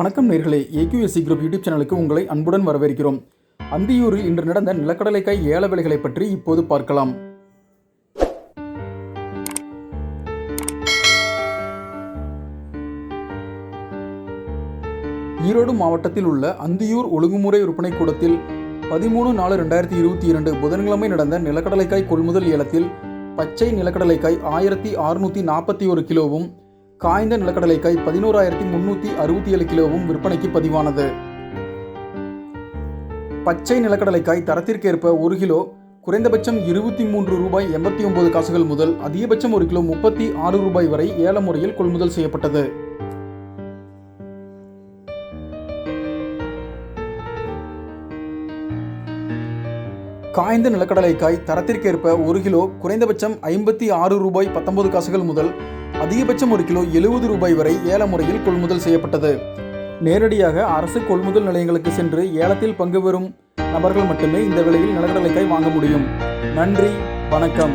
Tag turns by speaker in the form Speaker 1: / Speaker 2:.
Speaker 1: வணக்கம் நேர்களே. AQSC group YouTube சேனலுக்கு உங்களை அன்புடன் வரவேற்கிறோம். அந்தியூரில் இன்று நடந்த நிலக்கடலைக்காய் ஏல விலைகளை பற்றி இப்போது பார்க்கலாம். ஈரோடு மாவட்டத்தில் உள்ள அந்தியூர் ஒழுங்குமுறை விற்பனை கூடத்தில் பதிமூணு நாலு ரெண்டாயிரத்தி இருபத்தி இரண்டு புதன்கிழமை நடந்த நிலக்கடலைக்காய் கொள்முதல் ஏலத்தில் பச்சை நிலக்கடலைக்காய் ஆயிரத்தி அறுநூற்றி நாற்பத்தி ஒரு கிலோவும் காய்ந்த நிலக்கடலைக்காய் பதினோராயிரத்தி முன்னூற்றி அறுபத்தி ஏழு கிலோவும் விற்பனைக்கு பதிவானது. பச்சை நிலக்கடலைக்காய் தரத்திற்கேற்ப ஒரு கிலோ குறைந்தபட்சம் இருபத்தி மூன்று ரூபாய் எண்பத்தி ஒன்பது காசுகள் முதல் அதிகபட்சம் ஒரு கிலோ முப்பத்தி ஆறு ரூபாய் வரை ஏல முறையில் கொள்முதல் செய்யப்பட்டது. காய்ந்த நிலக்கடலைக்காய் தரத்திற்கேற்ப ஒரு கிலோ குறைந்தபட்சம் ஐம்பத்தி ஆறு ரூபாய் பத்தொன்பது காசுகள் முதல் அதிகபட்சம் ஒரு கிலோ எழுபது ரூபாய் வரை ஏல முறையில் கொள்முதல் செய்யப்பட்டது. நேரடியாக அரசு கொள்முதல் நிலையங்களுக்கு சென்று ஏலத்தில் பங்கு பெறும் நபர்கள் மட்டுமே இந்த விலையில் நிலக்கடலைக்காய் வாங்க முடியும். நன்றி வணக்கம்.